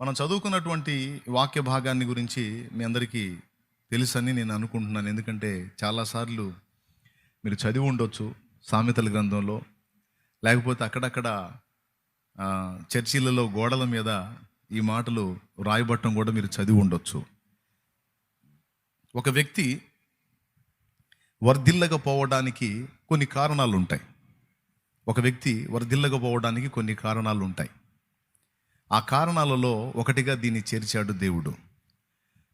మనం చదువుకున్నటువంటి వాక్య భాగాన్ని గురించి మీ అందరికీ తెలుసని నేను అనుకుంటున్నాను. ఎందుకంటే చాలాసార్లు మీరు చదివి ఉండొచ్చు సామెతల గ్రంథంలో. లేకపోతే అక్కడక్కడ చర్చిలలో గోడల మీద ఈ మాటలు రాయబట్టం కూడా మీరు చదివి ఉండొచ్చు. ఒక వ్యక్తి వర్ధిల్లకపోవడానికి కొన్ని కారణాలు ఉంటాయి ఒక వ్యక్తి వర్ధిల్లకపోవడానికి కొన్ని కారణాలు ఉంటాయి ఆ కారణాలలో ఒకటిగా దీన్ని చేర్చాడు దేవుడు.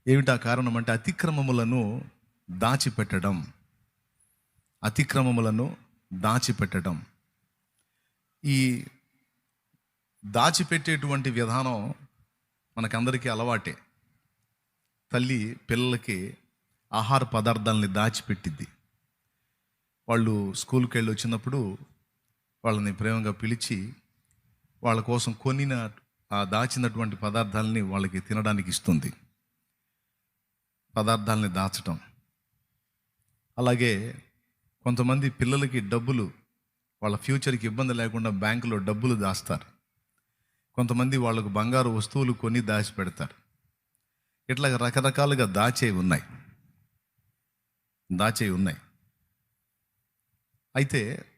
ఏమిటి ఆ కారణం అంటే అతిక్రమములను దాచిపెట్టడం. అతిక్రమములను దాచిపెట్టడం. ఈ దాచిపెట్టేటువంటి విధానం మనకందరికీ అలవాటే. తల్లి పిల్లలకి ఆహార పదార్థాలని దాచిపెట్టిద్ది. వాళ్ళు స్కూల్కి వెళ్ళి వచ్చినప్పుడు వాళ్ళని ప్రేమగా పిలిచి వాళ్ళ కోసం కొనిన ఆ దాచినటువంటి పదార్థాలని వాళ్ళకి తినడానికి ఇస్తుంది. పదార్థాలని దాచటం. అలాగే కొంతమంది పిల్లలకి డబ్బులు వాళ్ళ ఫ్యూచర్కి ఇబ్బంది లేకుండా బ్యాంకులో డబ్బులు దాస్తారు. కొంతమంది వాళ్ళకు బంగారు వస్తువులు కొని దాచి పెడతారు. ఇట్లా రకరకాలుగా దాచేవి ఉన్నాయి. దాచేవి ఉన్నాయి. అయితే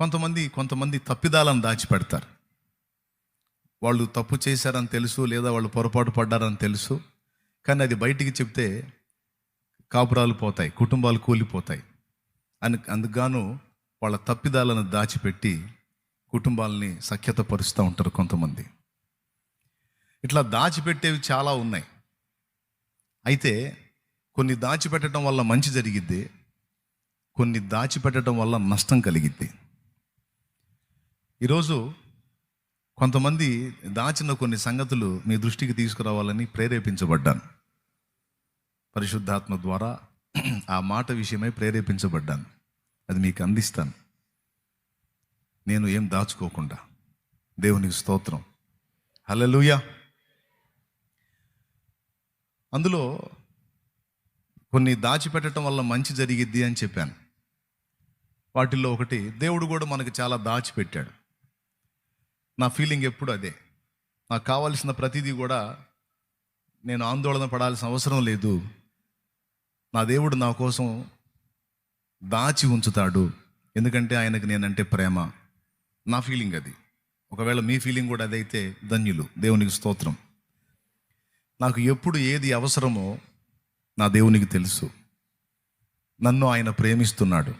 కొంతమంది కొంతమంది తప్పిదాలను దాచిపెడతారు. వాళ్ళు తప్పు చేశారని తెలుసు లేదా వాళ్ళు పొరపాటు పడ్డారని తెలుసు కానీ అది బయటికి చెప్తే కాపురాలు పోతాయి కుటుంబాలు కూలిపోతాయి. అని అందుకుగాను వాళ్ళ తప్పిదాలను దాచిపెట్టి కుటుంబాలని సఖ్యత పరుస్తూ ఉంటారు కొంతమంది. ఇట్లా దాచిపెట్టేవి చాలా ఉన్నాయి. అయితే కొన్ని దాచిపెట్టడం వల్ల మంచి జరిగిద్ది కొన్ని దాచిపెట్టడం వల్ల నష్టం కలిగిద్ది. ఈరోజు కొంతమంది దాచిన కొన్ని సంగతులు మీ దృష్టికి తీసుకురావాలని ప్రేరేపించబడ్డాను. పరిశుద్ధాత్మ ద్వారా ఆ మాట విషయమై ప్రేరేపించబడ్డాను. అది మీకు అందిస్తాను. నేను ఏం దాచుకోకుండా దేవునికి స్తోత్రం. హలలుయా అందులో కొన్ని దాచిపెట్టడం వల్ల మంచి జరిగిద్ది అని చెప్పాను. వాటిల్లో ఒకటి దేవుడు కూడా మనకు చాలా దాచిపెట్టాడు. నా ఫీలింగ్ ఎప్పుడు అదే. నాకు కావాల్సిన ప్రతిదీ కూడా నేను ఆందోళన పడాల్సిన అవసరం లేదు. నా దేవుడు నా కోసం దాచి ఉంచుతాడు. ఎందుకంటే ఆయనకు నేనంటే ప్రేమ. నా ఫీలింగ్ అది. ఒకవేళ మీ ఫీలింగ్ కూడా అదైతే ధన్యులు. దేవునికి స్తోత్రం. నాకు ఎప్పుడు ఏది అవసరమో నా దేవునికి తెలుసు. నన్ను ఆయన ప్రేమిస్తున్నాడు.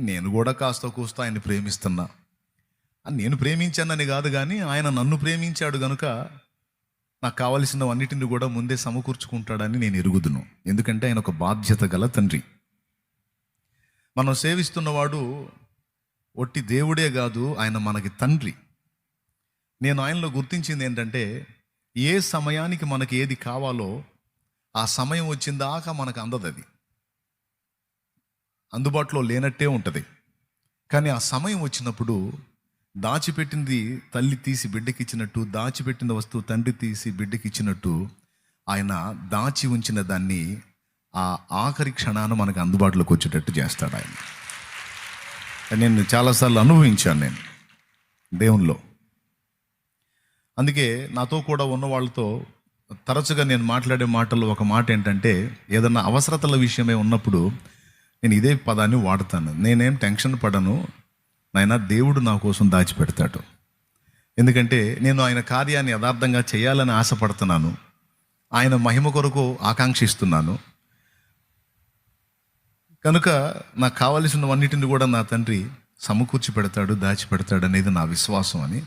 నేను కూడా కాస్త కూస్త ఆయన ప్రేమిస్తున్నా. నేను ప్రేమించానని కాదు కానీ ఆయన నన్ను ప్రేమించాడు గనుక నాకు కావలసినవన్నిటిని కూడా ముందే సమకూర్చుకుంటాడని నేను ఎరుగుదును. ఎందుకంటే ఆయన ఒక బాధ్యత గల తండ్రి. మనం సేవిస్తున్నవాడు ఒట్టి దేవుడే కాదు ఆయన మనకి తండ్రి. నేను ఆయనలో గుర్తించింది ఏంటంటే ఏ సమయానికి మనకి ఏది కావాలో ఆ సమయం వచ్చిందాకా మనకు అందదు అది. అందుబాటులో లేనట్టే ఉంటుంది. కానీ ఆ సమయం వచ్చినప్పుడు దాచిపెట్టింది తల్లి తీసి బిడ్డకి ఇచ్చినట్టు దాచిపెట్టిన వస్తువు తండ్రి తీసి బిడ్డకి ఇచ్చినట్టు ఆయన దాచి ఉంచిన దాన్ని ఆ ఆఖరి క్షణాన మనకు అందుబాటులోకి వచ్చేటట్టు చేస్తాడు ఆయన. నేను చాలాసార్లు అనుభవించాను నేను దేవునిలో అందుకే నాతో కూడా ఉన్న వాళ్ళతో తరచుగా నేను మాట్లాడే మాటల్లో ఒక మాట ఏంటంటే ఏదన్నా అవసరతల విషయమే ఉన్నప్పుడు నేను ఇదే పదాన్ని వాడతాను. నేనేం టెన్షన్ పడను నాయన దేవుడు నా కోసం దాచిపెడతాడు. ఎందుకంటే నేను ఆయన కార్యాన్ని యథార్థంగా చేయాలని ఆశపడుతున్నాను. ఆయన మహిమ కొరకు ఆకాంక్షిస్తున్నాను. కనుక నాకు కావలసినవన్నిటిని కూడా నా తండ్రి సమకూర్చి పెడతాడు దాచిపెడతాడు అనేది నా విశ్వాసం అని.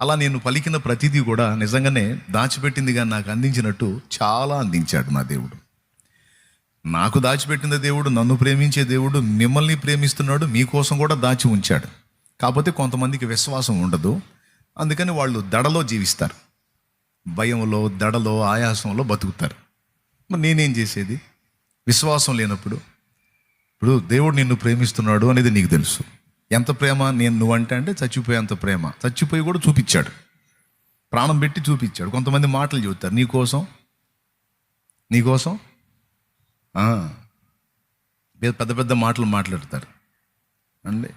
అలా నేను పలికిన ప్రతిదీ కూడా నిజంగానే దాచిపెట్టిందిగా నాకు అందించినట్టు చాలా అందించాడు నా దేవుడు. నాకు దాచిపెట్టిన దేవుడు నన్ను ప్రేమించే దేవుడు మిమ్మల్ని ప్రేమిస్తున్నాడు మీకోసం కూడా దాచి ఉంచాడు. కాకపోతే కొంతమందికి విశ్వాసం ఉండదు. అందుకని వాళ్ళు దడలో జీవిస్తారు. భయంలో దడలో ఆయాసంలో బతుకుతారు. మరి నేనేం చేసేది? విశ్వాసం లేనప్పుడు ఇప్పుడు దేవుడు నిన్ను ప్రేమిస్తున్నాడు అనేది నీకు తెలుసు. ఎంత ప్రేమ? నేను నువ్వంటే అంటే చచ్చిపోయేంత ప్రేమ. చచ్చిపోయి కూడా చూపించాడు. ప్రాణం పెట్టి చూపించాడు. కొంతమంది మాటలు చెబుతారు. నీకోసం? నీకోసం? పెద్ద పెద్ద పెద్ద మాటలు మాట్లాడతారు. అండి?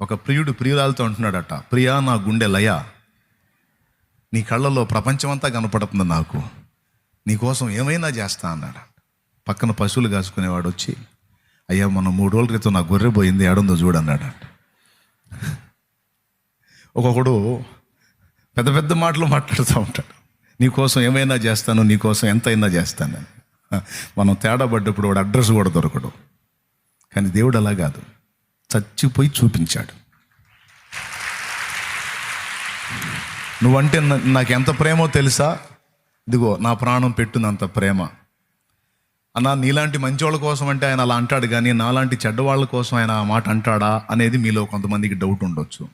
ఒక ప్రియుడు ప్రియురాలతో అంటున్నాడట ప్రియా నా గుండె లయ. నీ కళ్ళల్లో ప్రపంచమంతా కనపడుతుంది నాకు. నీకోసం ఏమైనా చేస్తా అన్నాడు. పక్కన పశువులు కాసుకునేవాడు వచ్చి అయ్యా మనం మూడు రోజుల క్రితం నా గొర్రె పోయింది ఏడుందో చూడన్నాడు ఒక్కొక్కడు పెద్ద పెద్ద మాటలు మాట్లాడుతూ ఉంటాడు. నీకోసం ఏమైనా చేస్తాను నీకోసం ఎంతైనా చేస్తానని. మనం తేడా పడ్డప్పుడు వాడు అడ్రస్ కూడా దొరకడు. కానీ దేవుడు అలా కాదు. చచ్చిపోయి చూపించాడు. నువ్వంటే నాకు ఎంత ప్రేమో తెలుసా? ఇదిగో నా ప్రాణం పెట్టునంత ప్రేమ. అన్న నీలాంటి మంచోళ్ళ కోసం అంటే ఆయన అలా అంటాడు కానీ నాలాంటి చెడ్డవాళ్ళ కోసం ఆయన ఆ మాట అంటాడా అనేది మీలో కొంతమందికి డౌట్ ఉండొచ్చు.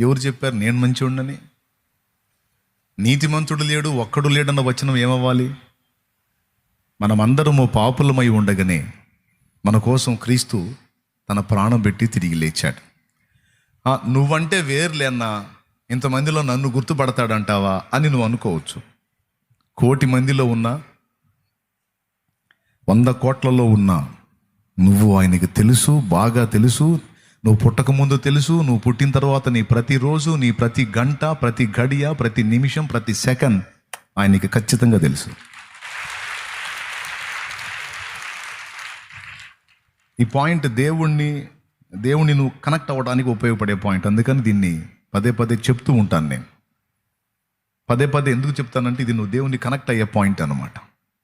ఎవరు చెప్పారు? నేను మంచోడినని? నీతిమంతుడు లేడు ఒక్కడు లేడన్న వచనం ఏమవ్వాలి? మనమందరము పాపులమై ఉండగానే మన కోసం క్రీస్తు తన ప్రాణం పెట్టి తిరిగి లేచాడు. నువ్వంటే వేర్లే ఇంతమందిలో నన్ను గుర్తుపడతాడంటావా అని నువ్వు అనుకోవచ్చు. కోటి మందిలో ఉన్నా వంద కోట్లలో ఉన్నా నువ్వు ఆయనకి తెలుసు బాగా తెలుసు నువ్వు పుట్టకముందు తెలుసు నువ్వు పుట్టిన తర్వాత నీ ప్రతిరోజు నీ ప్రతి గంట ప్రతి గడియ ప్రతి నిమిషం ప్రతి సెకండ్ ఆయనకి ఖచ్చితంగా తెలుసు. ఈ పాయింట్ దేవుణ్ణి దేవుణ్ణి నువ్వు కనెక్ట్ అవ్వడానికి ఉపయోగపడే పాయింట్. అందుకని దీన్ని పదే పదే చెప్తూ ఉంటాను నేను. పదే పదే ఎందుకు చెప్తానంటే ఇది నువ్వు దేవుణ్ణి కనెక్ట్ అయ్యే పాయింట్ అనమాట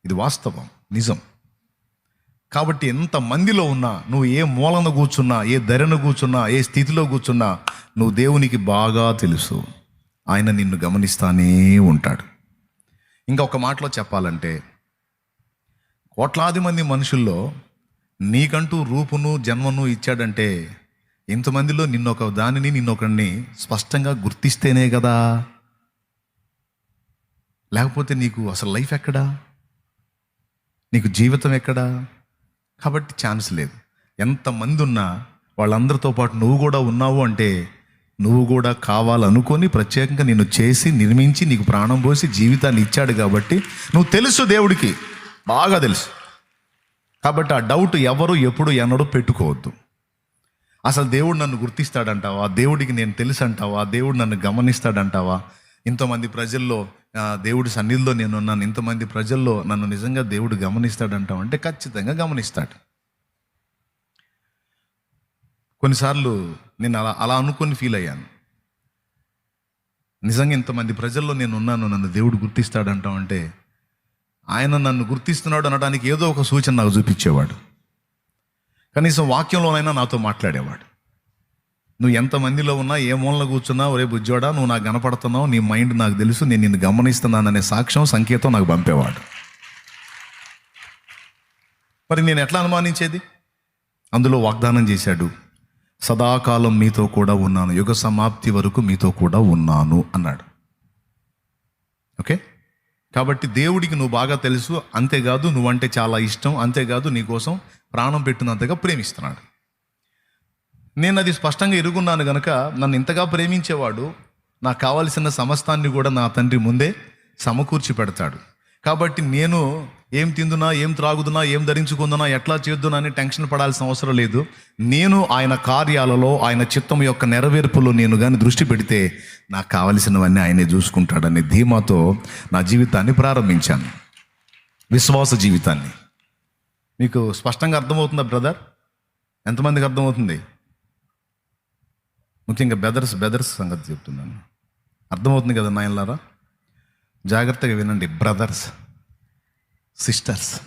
ఇది వాస్తవం నిజం. కాబట్టి ఎంత మందిలో ఉన్నా నువ్వు ఏ మూలన కూర్చున్నా ఏ ధరను కూర్చున్నా ఏ స్థితిలో కూర్చున్నా నువ్వు దేవునికి బాగా తెలుసు. ఆయన నిన్ను గమనిస్తానే ఉంటాడు. ఇంకా ఒక మాటలో చెప్పాలంటే కోట్లాది మంది మనుషుల్లో నీకంటూ రూపును జన్మను ఇచ్చాడంటే ఇంతమందిలో నిన్నొక దానిని నిన్నొకడిని స్పష్టంగా గుర్తిస్తేనే కదా లేకపోతే నీకు అసలు లైఫ్ ఎక్కడా? నీకు జీవితం ఎక్కడా? కాబట్టి ఛాన్స్ లేదు. ఎంతమంది ఉన్నా వాళ్ళందరితో పాటు నువ్వు కూడా ఉన్నావు అంటే నువ్వు కూడా కావాలనుకొని ప్రత్యేకంగా నిన్ను చేసి నిర్మించి నీకు ప్రాణం పోసి జీవితాన్ని ఇచ్చాడు కాబట్టి నువ్వు తెలుసు దేవుడికి. బాగా తెలుసు. కాబట్టి ఆ డౌట్ ఎవరు ఎప్పుడు ఎన్నడూ పెట్టుకోవద్దు. అసలు దేవుడు నన్ను గుర్తిస్తాడంటావా? దేవుడికి నేను తెలుసు అంటావా దేవుడు నన్ను గమనిస్తాడంటావా? ఇంతమంది ప్రజల్లో దేవుడి సన్నిధిలో నేను ఉన్నాను ఇంతమంది ప్రజల్లో నన్ను నిజంగా దేవుడు గమనిస్తాడంటావు? అంటే ఖచ్చితంగా గమనిస్తాడు. కొన్నిసార్లు నేను అలా అలా అనుకొని ఫీల్ అయ్యాను. నిజంగా ఇంతమంది ప్రజల్లో నేను ఉన్నాను నన్ను దేవుడు గుర్తిస్తాడంటావు అంటే ఆయన నన్ను గుర్తిస్తున్నాడు అనడానికి ఏదో ఒక సూచన నాకు చూపించేవాడు. కనీసం వాక్యంలోనైనా నాతో మాట్లాడేవాడు. నువ్వు ఎంతమందిలో ఉన్నా ఏ మూలలో కూర్చున్నా ఒరే బుజ్జోడా నువ్వు నాకు కనపడుతున్నావు నీ మైండ్ నాకు తెలుసు నేను నిన్ను గమనిస్తున్నాననే సాక్ష్యం సంకేతం నాకు పంపేవాడు. మరి నేను ఎట్లా అనుమానించేది? అందులో వాగ్దానం చేశాడు సదాకాలం మీతో కూడా ఉన్నాను యుగ సమాప్తి వరకు మీతో కూడా ఉన్నాను అన్నాడు. ఓకే? కాబట్టి దేవుడికి నువ్వు బాగా తెలుసు అంతేకాదు నువ్వంటే చాలా ఇష్టం అంతేకాదు నీకోసం ప్రాణం పెట్టినంతగా ప్రేమిస్తున్నాడు. నేను అది స్పష్టంగా ఎరుగున్నాను గనక నన్ను ఇంతగా ప్రేమించేవాడు నాకు కావలసిన సమస్తాన్ని కూడా నా తండ్రి ముందే సమకూర్చి పెడతాడు. కాబట్టి నేను ఏం తిందునా ఏం త్రాగుదునా ఏం ధరించుకుందునా ఎట్లా చేద్దునా అని టెన్షన్ పడాల్సిన అవసరం లేదు. నేను ఆయన కార్యాలలో ఆయన చిత్తం యొక్క నెరవేర్పులో నేను కానీ దృష్టి పెడితే నాకు కావలసినవన్నీ ఆయనే చూసుకుంటాడనే ధీమాతో నా జీవితాన్ని ప్రారంభించాను. విశ్వాస జీవితాన్ని. మీకు స్పష్టంగా అర్థమవుతుందా బ్రదర్? ఎంతమందికి అర్థమవుతుంది? ముఖ్యంగా బెదర్స్ బెదర్స్ సంగతి చెప్తున్నాను. అర్థమవుతుంది కదా నాయనలారా? జాగ్రత్తగా వినండి బ్రదర్స్. సిస్టర్స్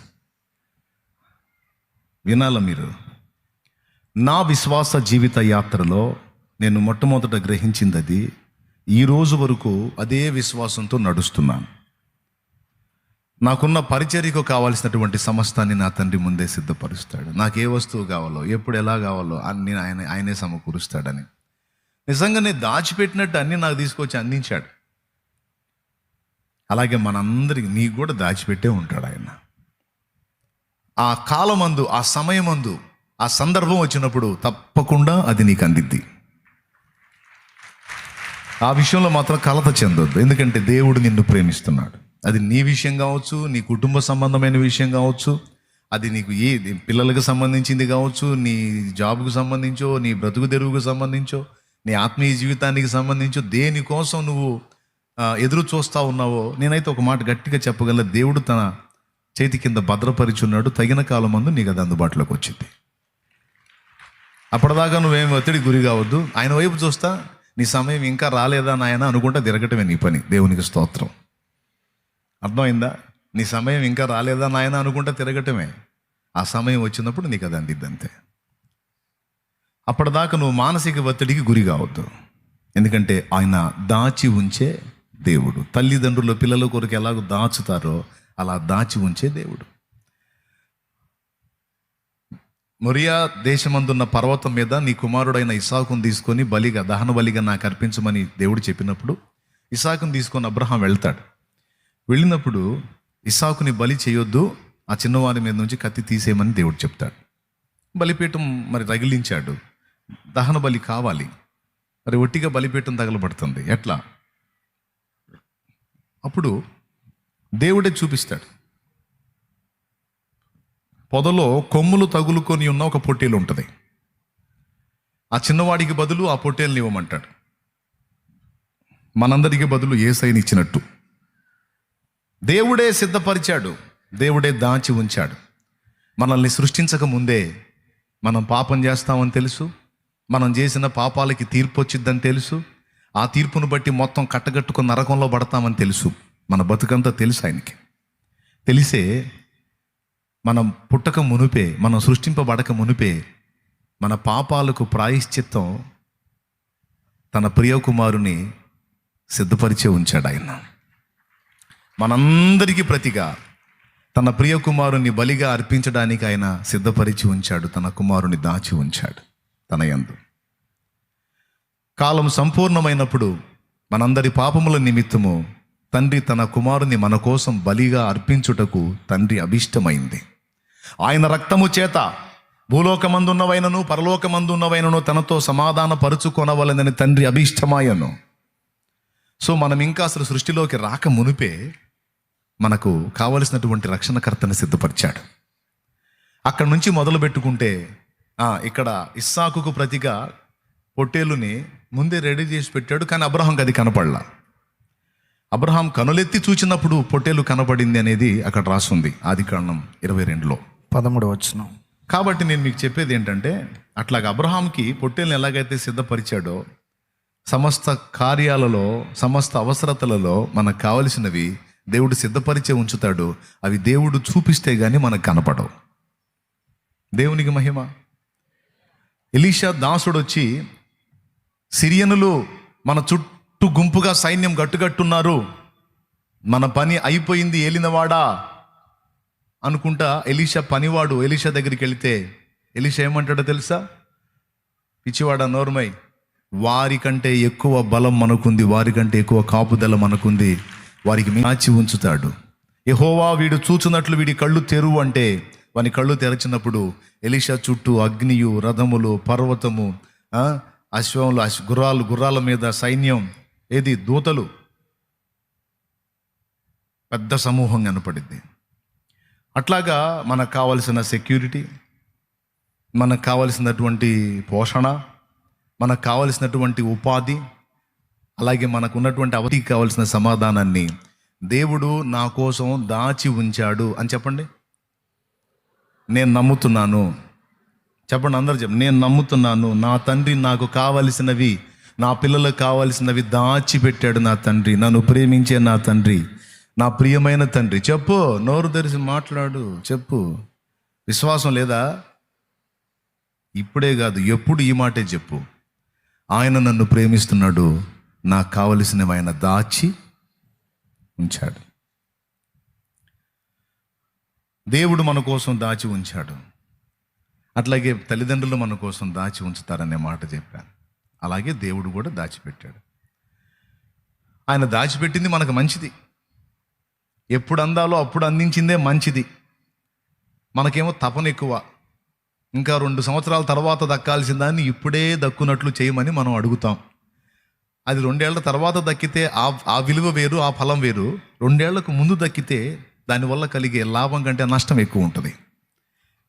వినాల మీరు? నా విశ్వాస జీవిత యాత్రలో నేను మొట్టమొదట గ్రహించింది అది ఈ రోజు వరకు అదే విశ్వాసంతో నడుస్తున్నాను. నాకున్న పరిచర్యకు కావాల్సినటువంటి సమస్తాన్ని నా తండ్రి ముందే సిద్ధపరుస్తాడు. నాకు ఏ వస్తువు కావాలో ఎప్పుడు ఎలా కావాలో అన్ని ఆయన ఆయనే సమకూరుస్తాడని. నిజంగానే దాచిపెట్టినట్టు అన్ని నాకు తీసుకొచ్చి అందించాడు. అలాగే మనందరికి నీకు కూడా దాచిపెట్టే ఉంటాడు ఆయన. ఆ కాలమందు ఆ సమయమందు ఆ సందర్భం వచ్చినప్పుడు తప్పకుండా అది నీకు అందిద్ది. ఆ విషయంలో మాత్రం కలత చెందొద్దు. ఎందుకంటే దేవుడు నిన్ను ప్రేమిస్తున్నాడు. అది నీ విషయం కావచ్చు నీ కుటుంబ సంబంధమైన విషయం కావచ్చు అది నీకు ఏ పిల్లలకు సంబంధించింది కావచ్చు నీ జాబ్కు సంబంధించో నీ బ్రతుకు తెరువుకు సంబంధించో నీ ఆత్మీయ జీవితానికి సంబంధించో దేనికోసం నువ్వు ఎదురు చూస్తా ఉన్నావో నేనైతే ఒక మాట గట్టిగా చెప్పగల దేవుడు తన చేతి కింద భద్రపరిచున్నాడు తగిన కాలం మందు నీకు అది అందుబాటులోకి వచ్చింది. అప్పటిదాకా నువ్వేమి ఒత్తిడి గురి కావద్దు. ఆయన వైపు చూస్తా నీ సమయం ఇంకా రాలేదా నాయన అనుకుంటా తిరగటమే నీ పని. దేవునికి స్తోత్రం. అర్థమైందా? నీ సమయం ఇంకా రాలేదా నాయన అనుకుంటా తిరగటమే. ఆ సమయం వచ్చినప్పుడు నీకు అది అందిద్ది అంతే అప్పటిదాకా నువ్వు మానసిక ఒత్తిడికి గురి కావద్దు. ఎందుకంటే ఆయన దాచి ఉంచే దేవుడు. తల్లిదండ్రులు పిల్లల కొరకు ఎలాగో దాచుతారో అలా దాచి ఉంచే దేవుడు. మొరియా దేశమందున్న పర్వతం మీద నీ కుమారుడైన ఇసాకును తీసుకొని బలిగా దహన బలిగా నాకు అర్పించమని దేవుడు చెప్పినప్పుడు ఇసాకును తీసుకొని అబ్రహాం వెళ్తాడు. వెళ్ళినప్పుడు ఇసాకుని బలి చేయొద్దు ఆ చిన్నవారి మీద నుంచి కత్తి తీసేయమని దేవుడు చెప్తాడు. బలిపీఠం మరి రగిలించాడు. దహన బలి కావాలి. మరి ఒట్టిగా బలిపీఠం తగలబడుతుంది. ఎట్లా? అప్పుడు దేవుడే చూపిస్తాడు. పొదలో కొమ్ములు తగులుకొని ఉన్న ఒక పొట్టేలు ఉంటుంది. ఆ చిన్నవాడికి బదులు ఆ పొట్టేలుని ఇవ్వమంటాడు. మనందరికి బదులు ఏ సైని ఇచ్చినట్టు. దేవుడే సిద్ధపరిచాడు. దేవుడే దాచి ఉంచాడు. మనల్ని సృష్టించక ముందే మనం పాపం చేస్తామని తెలుసు. మనం చేసిన పాపాలకి తీర్పు వచ్చిద్దని తెలుసు. ఆ తీర్పును బట్టి మొత్తం కట్టగట్టుకుని నరకంలో పడతామని తెలుసు. మన బతుకంతా తెలుసు ఆయనకి. తెలిసే మనం పుట్టక మునుపే మనం సృష్టింపబడక మునుపే మన పాపాలకు ప్రాయశ్చిత్తం తన ప్రియకుమారుని సిద్ధపరిచే ఉంచాడు ఆయన. మనందరికీ ప్రతిగా తన ప్రియకుమారుని బలిగా అర్పించడానికి ఆయన సిద్ధపరిచి ఉంచాడు తన కుమారుని దాచి ఉంచాడు తన యందు. కాలం సంపూర్ణమైనప్పుడు మనందరి పాపముల నిమిత్తము తండ్రి తన కుమారుని మన కోసం బలిగా అర్పించుటకు తండ్రి అభిష్టమైంది. ఆయన రక్తము చేత భూలోకమందున్నవైనను పరలోకమందున్నవైనను తనతో సమాధాన పరుచుకొనవలనని తండ్రి అభిష్టమాయను. సో మనం ఇంకా అసలు సృష్టిలోకి రాక మునిపే మనకు కావలసినటువంటి రక్షణకర్తను సిద్ధపరిచాడు. అక్కడి నుంచి మొదలు పెట్టుకుంటే ఇక్కడ ఇస్సాకుకు ప్రతిగా పొట్టేలుని ముందే రెడీ చేసి పెట్టాడు కానీ అబ్రహాంకి అది కనపడలా. అబ్రహాం కనులెత్తి చూచినప్పుడు పొట్టేలు కనపడింది అనేది అక్కడ రాసుంది ఆది కారణం ఇరవై రెండులో. పదమూడు వచ్చిన కాబట్టి నేను మీకు చెప్పేది ఏంటంటే అట్లాగ అబ్రహాంకి పొట్టేల్ని ఎలాగైతే సిద్ధపరిచాడో సమస్త కార్యాలలో సమస్త అవసరతలలో మనకు కావలసినవి దేవుడు సిద్ధపరిచే ఉంచుతాడు అవి దేవుడు చూపిస్తే గానీ మనకు కనపడవు. దేవునికి మహిమ. ఎలీషా దాసుడు వచ్చి సిరియనులు మన చుట్టూ గుంపుగా సైన్యం గట్టుగట్టున్నారు. మన పని అయిపోయింది ఏలినవాడా? అనుకుంటా ఎలీషా పనివాడు ఎలీషా దగ్గరికి వెళితే ఎలీషా ఏమంటాడో తెలుసా? పిచ్చివాడ నోర్మై వారికంటే ఎక్కువ బలం మనకుంది వారికంటే ఎక్కువ కాపుదల మనకుంది వారికి మాచి ఉంచుతాడు. ఎహోవా వీడు చూచున్నట్లు వీడి కళ్ళు తెరువు అంటే వాని కళ్ళు తెరచినప్పుడు ఎలీషా చుట్టూ అగ్నియు రథములు పర్వతము అశ్వంలో అశ్ గుర్రాలు గుర్రాల మీద సైన్యం ఏది? దూతలు. పెద్ద సమూహం కనపడింది. అట్లాగా మనకు కావలసిన సెక్యూరిటీ మనకు కావలసినటువంటి పోషణ మనకు కావలసినటువంటి ఉపాధి అలాగే మనకు ఉన్నటువంటి అవధికి కావలసిన సమాధానాన్ని దేవుడు నా కోసం దాచి ఉంచాడు అని చెప్పండి. నేను నమ్ముతున్నాను. చెప్పండి అందరు చెప్పండి నేను నమ్ముతున్నాను నా తండ్రి నాకు కావలసినవి నా పిల్లలకు కావలసినవి దాచిపెట్టాడు నా తండ్రి నన్ను ప్రేమించే నా తండ్రి నా ప్రియమైన తండ్రి. చెప్పు నోరు తెరిచి మాట్లాడు చెప్పు. విశ్వాసం లేదా? ఇప్పుడే కాదు ఎప్పుడు ఈ మాటే చెప్పు. ఆయన నన్ను ప్రేమిస్తున్నాడు నాకు కావలసినవి ఆయన దాచి ఉంచాడు. దేవుడు మన కోసం దాచి ఉంచాడు. అట్లాగే తల్లిదండ్రులు మన కోసం దాచి ఉంచుతారనే మాట చెప్పాను. అలాగే దేవుడు కూడా దాచిపెట్టాడు. ఆయన దాచిపెట్టింది మనకు మంచిది. ఎప్పుడు అందాలో అప్పుడు అందించిందే మంచిది. మనకేమో తపన ఎక్కువ. ఇంకా రెండు సంవత్సరాల తర్వాత దక్కాల్సిన దాన్ని ఇప్పుడే దక్కునట్లు చేయమని మనం అడుగుతాం. అది రెండేళ్ళ తర్వాత దక్కితే ఆ ఆ విలువ వేరు ఆ ఫలం వేరు. రెండేళ్ళకు ముందు దక్కితే దానివల్ల కలిగే లాభం కంటే నష్టం ఎక్కువ ఉంటుంది.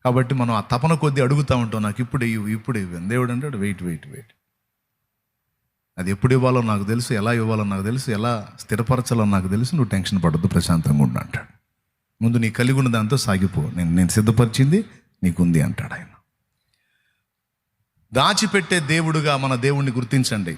కాబట్టి మనం ఆ తపన కొద్దీ అడుగుతూ ఉంటాం నాకు ఇప్పుడు ఇవ్వు ఇప్పుడు ఇవ్వు దేవుడు అంటాడు వెయిట్ వెయిట్ వెయిట్. అది ఎప్పుడు ఇవ్వాలో నాకు తెలుసు ఎలా ఇవ్వాలో నాకు తెలుసు ఎలా స్థిరపరచాలో నాకు తెలుసు నువ్వు టెన్షన్ పడద్దు ప్రశాంతంగా ఉండు అంటాడు. ముందు నీ కలిగి ఉన్న దాంతో సాగిపో. నేను నేను సిద్ధపరిచింది నీకుంది అంటాడు ఆయన. దాచిపెట్టే దేవుడుగా మన దేవుణ్ణి గుర్తించండి.